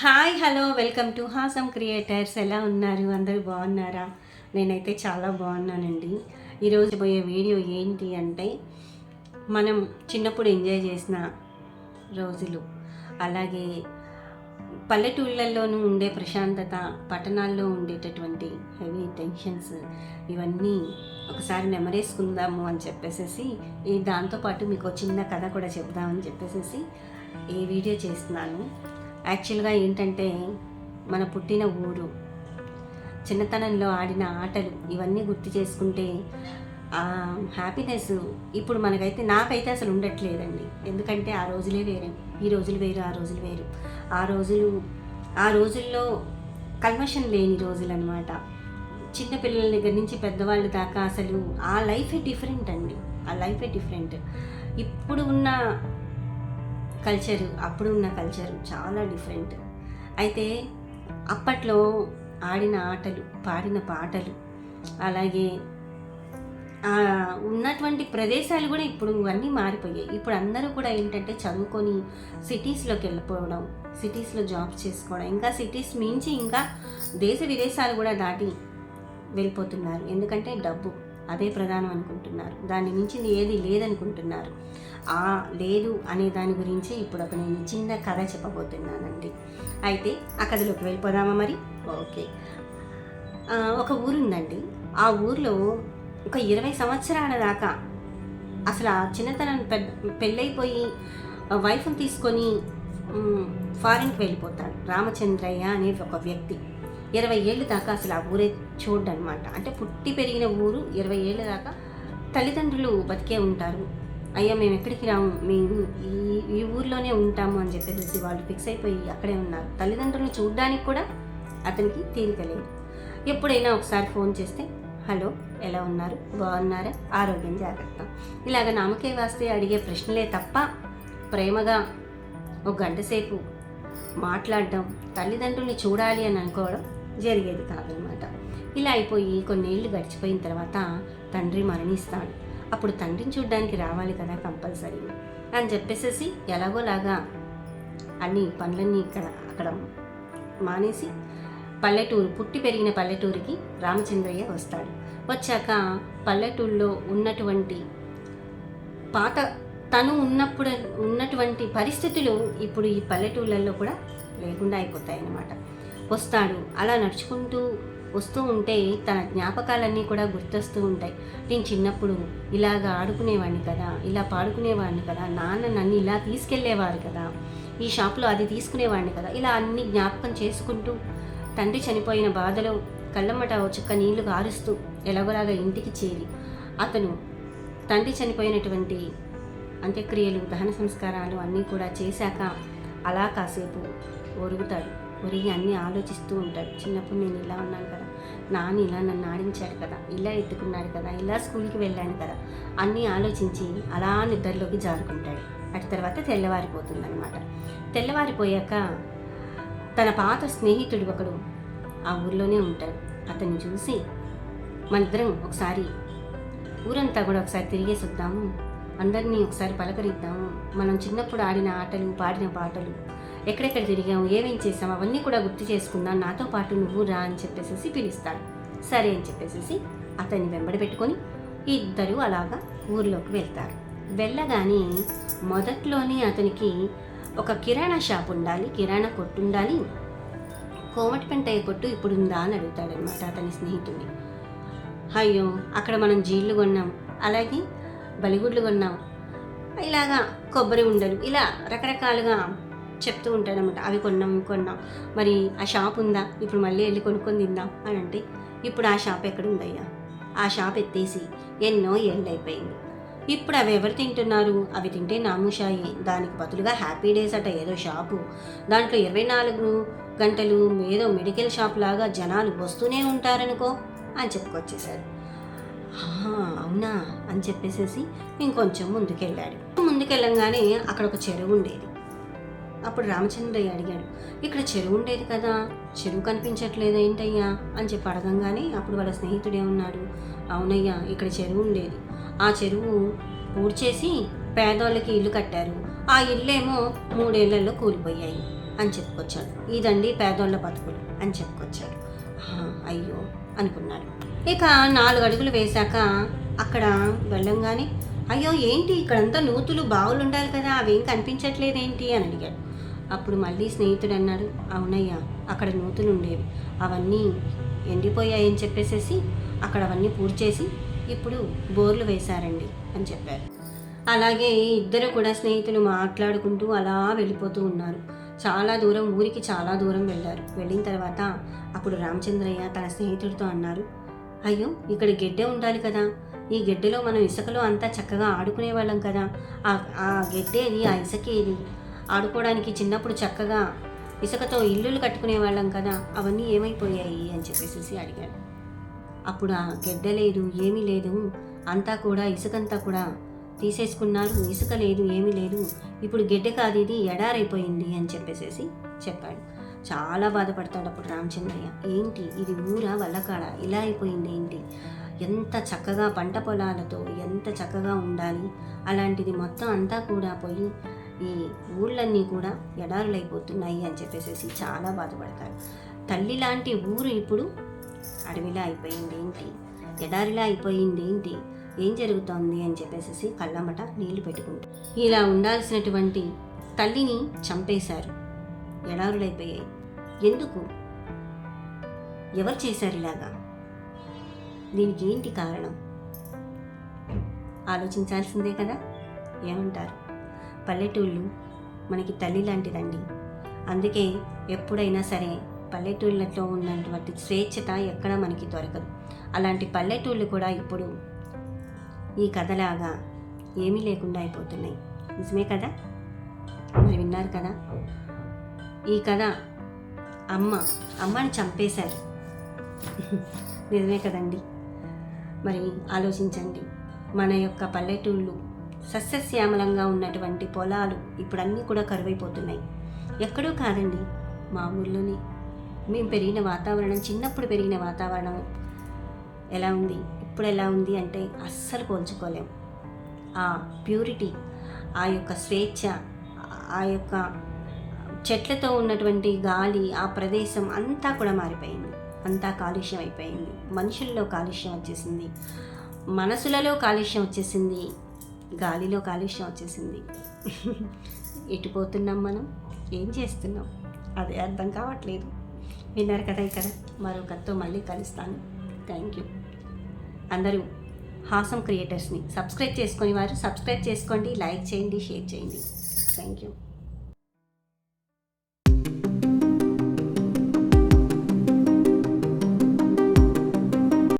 Hi hello welcome to Hasam creators. ఎలా ఉన్నారు? అందరూ బాగున్నారా? నేనైతే చాలా బాగున్నానండి. ఈరోజు పోయే వీడియో ఏంటి అంటే మనం చిన్నప్పుడు ఎంజాయ్ చేసిన రోజులు. అలాగే పల్లెటూళ్ళల్లోనూ ఉండే ప్రశాంతత పట్టణాల్లో ఉండేటటువంటి హెవీ టెన్షన్స్ ఇవన్నీ ఒకసారి నెమరేసుకుందాము అని చెప్పేసేసి ఈ దాంతోపాటు మీకు చిన్న కథ కూడా చెప్దామని చెప్పేసేసి ఈ వీడియో చేస్తున్నాను. యాక్చువల్గా ఏంటంటే మన పుట్టిన ఊరు చిన్నతనంలో ఆడిన ఆటలు ఇవన్నీ గుర్తు చేసుకుంటే హ్యాపీనెస్ ఇప్పుడు మనకైతే నాకైతే అసలు ఉండట్లేదండి. ఎందుకంటే ఆ రోజులే వేరే ఈ రోజులు వేరు ఆ రోజులు వేరు. ఆ రోజులు ఆ రోజుల్లో కల్మషన్ లేని రోజులు అనమాట చిన్నపిల్లల దగ్గర నుంచి పెద్దవాళ్ళ దాకా అసలు ఆ లైఫే డిఫరెంట్ అండి. ఆ లైఫే డిఫరెంట్. ఇప్పుడు ఉన్న కల్చరు అప్పుడు ఉన్న కల్చరు చాలా డిఫరెంట్. అయితే అప్పట్లో ఆడిన ఆటలు పాడిన పాటలు అలాగే ఉన్నటువంటి ప్రదేశాలు కూడా ఇప్పుడు అన్నీ మారిపోయాయి. ఇప్పుడు అందరూ కూడా ఏంటంటే చదువుకొని సిటీస్లోకి వెళ్ళిపోవడం సిటీస్లో జాబ్ చేసుకోవడం ఇంకా సిటీస్ మించి ఇంకా దేశ విదేశాలు కూడా దాటి వెళ్ళిపోతున్నారు. ఎందుకంటే డబ్బు. అదే ప్రధానం అనుకుంటున్నారు. దాన్ని మించింది ఏది లేదనుకుంటున్నారు. ఆ లేదు అనే దాని గురించి ఇప్పుడు ఒక నేను చిన్న కథ చెప్పబోతున్నానండి. అయితే ఆ కథలోకి వెళ్ళిపోదామా మరి? ఓకే. ఒక ఊరుందండి. ఆ ఊర్లో ఒక ఇరవై సంవత్సరాల దాకా అసలు ఆ చిన్నతనం పెద్ద పెళ్ళైపోయి వైఫ్ని తీసుకొని ఫారిన్కి వెళ్ళిపోతాడు. రామచంద్రయ్య అనే ఒక వ్యక్తి. ఇరవై ఏళ్ళు దాకా అసలు ఆ ఊరే చూడనమాట అంటే పుట్టి పెరిగిన ఊరు ఇరవై ఏళ్ళ దాకా తల్లిదండ్రులు బతికే ఉంటారు. అయ్యా మేము ఎక్కడికి రాము? మేము ఈ ఈ ఊర్లోనే ఉంటాము అని చెప్పేసి వాళ్ళు ఫిక్స్ అయిపోయి అక్కడే ఉన్నారు. తల్లిదండ్రులను చూడడానికి కూడా అతనికి తీరిక లేదు. ఎప్పుడైనా ఒకసారి ఫోన్ చేస్తే హలో ఎలా ఉన్నారు? బాగున్నారా? ఆరోగ్యం జాగ్రత్త. ఇలాగ నామకే వాస్తే అడిగే ప్రశ్నలే తప్ప ప్రేమగా ఒక గంట సేపు మాట్లాడడం తల్లిదండ్రుల్ని చూడాలి అని అనుకోవడం జరిగేది కాదనమాట. ఇలా అయిపోయి కొన్నేళ్ళు గడిచిపోయిన తర్వాత తండ్రి మరణిస్తాడు. అప్పుడు తండ్రిని చూడ్డానికి రావాలి కదా కంపల్సరీ అని చెప్పేసేసి ఎలాగోలాగా అన్ని పనులన్నీ ఇక్కడ అక్కడ మానేసి పల్లెటూరు పుట్టి పెరిగిన పల్లెటూరికి రామచంద్రయ్య వస్తాడు. వచ్చాక పల్లెటూరులో ఉన్నటువంటి పాత తను ఉన్నప్పుడు ఉన్నటువంటి పరిస్థితులు ఇప్పుడు ఈ పల్లెటూళ్ళల్లో కూడా లేకుండా అయిపోతాయి అన్నమాట వస్తాడు. అలా నడుచుకుంటూ వస్తూ ఉంటే తన జ్ఞాపకాలన్నీ కూడా గుర్తొస్తూ ఉంటాయి. నేను చిన్నప్పుడు ఇలాగ ఆడుకునేవాడిని కదా ఇలా పాడుకునేవాడిని కదా నాన్న నన్ను ఇలా తీసుకెళ్ళేవారు కదా ఈ షాప్లో అది తీసుకునేవాడిని కదా ఇలా అన్ని జ్ఞాపకం చేసుకుంటూ తండ్రి చనిపోయిన బాధలో కళ్ళమ్మట చుక్క నీళ్ళు కారుస్తూ ఎలాగోలాగా ఇంటికి చేరి అతను తండ్రి చనిపోయినటువంటి అంత్యక్రియలు దహన సంస్కారాలు అన్నీ కూడా చేశాక అలా కాసేపు ఒరుగుతాడు. ఒరిగి అన్నీ ఆలోచిస్తూ ఉంటాడు చిన్నప్పుడు నేను ఇలా ఉన్నాను కదా నాన్న ఇలా నన్ను ఆడించాడు కదా ఇలా ఎత్తుకున్నాడు కదా ఇలా స్కూల్కి వెళ్ళాను కదా అన్నీ ఆలోచించి అలా నిద్రలోకి జారుకుంటాడు. అటు తర్వాత తెల్లవారిపోతుంది అనమాట తెల్లవారిపోయాక తన పాత స్నేహితుడు ఒకడు ఆ ఊర్లోనే ఉంటాడు. అతన్ని చూసి మనిద్దరం ఒకసారి ఊరంతా కూడా ఒకసారి తిరిగేసి వద్దాము అందరినీ ఒకసారి పలకరిద్దాము. మనం చిన్నప్పుడు ఆడిన ఆటలు పాడిన పాటలు ఎక్కడెక్కడ తిరిగాము ఏమేం చేసాము అవన్నీ కూడా గుర్తు చేసుకుందాం. నాతో పాటు నువ్వు రా అని చెప్పేసి పిలుస్తాడు. సరే అని చెప్పేసి అతన్ని వెంబడి పెట్టుకొని ఇద్దరు అలాగా ఊర్లోకి వెళ్తారు. వెళ్ళగానే మొదట్లోనే అతనికి ఒక కిరాణా షాప్ ఉండాలి కిరాణా కొట్టు ఉండాలి. కోమటి పెంటయ్య కొట్టు ఇప్పుడు ఉందా అని అడుగుతాడనమాట అతని స్నేహితుడిని. అయ్యో అక్కడ మనం జీళ్ళు కొన్నాం అలాగే బలిగుడ్లు కొన్నాం. ఇలాగా కొబ్బరి ఉండలు ఇలా రకరకాలుగా చెప్తూ ఉంటాడనమాట అవి కొన్నాం కొన్నాం. మరి ఆ షాప్ ఉందా? ఇప్పుడు మళ్ళీ వెళ్ళి కొనుక్కొని తిందాం. అని అంటే ఇప్పుడు ఆ షాప్ ఎక్కడ ఉందయ్యా ఆ షాప్ ఎత్తేసి ఎన్నో ఏళ్ళు అయిపోయింది ఇప్పుడు అవి ఎవరు తింటున్నారు? అవి తింటే నాముషాయి. దానికి బదులుగా హ్యాపీ డేస్ అట ఏదో షాపు. దాంట్లో ఇరవై నాలుగు గంటలు ఏదో మెడికల్ షాప్ లాగా జనాలు వస్తూనే ఉంటారనుకో అని చెప్పుకొచ్చేసాడు అవునా? అని చెప్పేసేసి ఇంకొంచెం ముందుకెళ్ళాడు. ముందుకెళ్ళంగానే అక్కడ ఒక చెరువు ఉండేది. అప్పుడు రామచంద్రయ్య అడిగాడు ఇక్కడ చెరువు ఉండేది కదా చెరువు కనిపించట్లేదు ఏంటయ్యా? అని చెప్పి అడగంగానే అప్పుడు వాళ్ళ స్నేహితుడే ఉన్నాడు అవునయ్యా ఇక్కడ చెరువు ఉండేది. ఆ చెరువు పూడ్చేసి పేదోళ్ళకి ఇల్లు కట్టారు. ఆ ఇల్లేమో మూడేళ్ళలో కూలిపోయాయి అని చెప్పుకొచ్చాడు. ఇదండి పేదోళ్ళ బతుకులు అని చెప్పుకొచ్చాడు. అయ్యో అనుకున్నాడు. ఇక నాలుగు అడుగులు వేశాక అక్కడ వెళ్ళంగానే అయ్యో ఏంటి ఇక్కడంతా నూతులు బావులు ఉండాలి కదా అవేం కనిపించట్లేదేంటి? అని అడిగాడు. అప్పుడు మళ్ళీ స్నేహితుడు అన్నాడు అవునయ్యా అక్కడ నూతులు ఉండేవి. అవన్నీ ఎండిపోయాయని చెప్పేసేసి అక్కడ అవన్నీ పూర్తి చేసి ఇప్పుడు బోర్లు వేశారండి అని చెప్పారు. అలాగే ఇద్దరు కూడా స్నేహితులు మాట్లాడుకుంటూ అలా వెళ్ళిపోతూ ఉన్నారు. చాలా దూరం ఊరికి చాలా దూరం వెళ్ళారు. వెళ్ళిన తర్వాత అప్పుడు రామచంద్రయ్య తన స్నేహితుడితో అన్నారు అయ్యో ఇక్కడ గెడ్డే ఉండాలి కదా. ఈ గెడ్డెలో మనం ఇసుకలో అంతా చక్కగా ఆడుకునే వాళ్ళం కదా. ఆ ఆ గెడ్డేది ఆ ఇసుకేది ఆడుకోవడానికి చిన్నప్పుడు చక్కగా ఇసుకతో ఇల్లులు కట్టుకునే వాళ్ళం కదా అవన్నీ ఏమైపోయాయి అని చెప్పేసి అడిగాడు. అప్పుడు ఆ గెడ్డ లేదు ఏమీ లేదు. అంతా కూడా ఇసుకంతా కూడా తీసేసుకున్నారు. ఇసుక లేదు ఏమీ లేదు. ఇప్పుడు గెడ్డ కాదు ఇది ఎడారైపోయింది అని చెప్పేసేసి చెప్పాడు. చాలా బాధపడతాడు అప్పుడు రామచంద్రయ్య. ఏంటి? ఇది ఊరా వల్లకాడ? ఇలా అయిపోయింది ఏంటి? ఎంత చక్కగా పంట పొలాలతో ఎంత చక్కగా ఉండాలి? అలాంటిది మొత్తం అంతా కూడా పోయి ఈ ఊళ్ళన్నీ కూడా ఎడారులైపోతున్నాయి అని చెప్పేసి చాలా బాధపడతారు. తల్లి లాంటి ఊరు ఇప్పుడు అడవిలా అయిపోయింది ఏంటి ఎడారిలా అయిపోయింది ఏంటి ఏం జరుగుతోంది అని చెప్పేసి కళ్ళమట నీళ్ళు పెట్టుకుంటారు. ఇలా ఉండాల్సినటువంటి తల్లిని చంపేశారు. ఎడారులైపోయాయి. ఎందుకు? ఎవరు చేశారు ఇలాగా? దీనికి ఏంటి కారణం? ఆలోచించాల్సిందే కదా. ఏమంటారు? పల్లెటూళ్ళు మనకి తల్లి లాంటిదండి. అందుకే ఎప్పుడైనా సరే పల్లెటూళ్ళలో ఉన్నటువంటి స్వేచ్ఛత ఎక్కడ మనకి దొరకదు. అలాంటి పల్లెటూళ్ళు కూడా ఇప్పుడు ఈ కథలాగా ఏమీ లేకుండా అయిపోతున్నాయి. నిజమే కదా? మరి విన్నారు కదా? ఈ కథ అమ్మ అమ్మని చంపేశారు. నిజమే కదండి. మరి ఆలోచించండి. మన యొక్క పల్లెటూళ్ళు సస్యశ్యామలంగా ఉన్నటువంటి పొలాలు ఇప్పుడు అన్నీ కూడా కరువైపోతున్నాయి. ఎక్కడో కాదండి మా ఊర్లోనే. మేము పెరిగిన వాతావరణం చిన్నప్పుడు పెరిగిన వాతావరణం ఎలా ఉంది ఇప్పుడు ఎలా ఉంది అంటే అస్సలు పోల్చుకోలేం. ఆ ప్యూరిటీ ఆ యొక్క స్వేచ్ఛ ఆ యొక్క చెట్లతో ఉన్నటువంటి గాలి ఆ ప్రదేశం అంతా కూడా మారిపోయింది. అంతా కాలుష్యం అయిపోయింది. మనుషుల్లో కాలుష్యం వచ్చేసింది. మనసులలో కాలుష్యం వచ్చేసింది. గాలిలో కాలుష్యం వచ్చేసింది. ఎటు పోతున్నాం మనం? ఏం చేస్తున్నాం? అదే అర్థం కావట్లేదు. విన్నారు కదా ఇక్కడ మరో కథతో మళ్ళీ కలుస్తాను. Thank you. అందరూ హాసం క్రియేటర్స్ని సబ్స్క్రైబ్ చేసుకుని వారు సబ్స్క్రైబ్ చేసుకోండి లైక్ చేయండి షేర్ చేయండి. Thank you.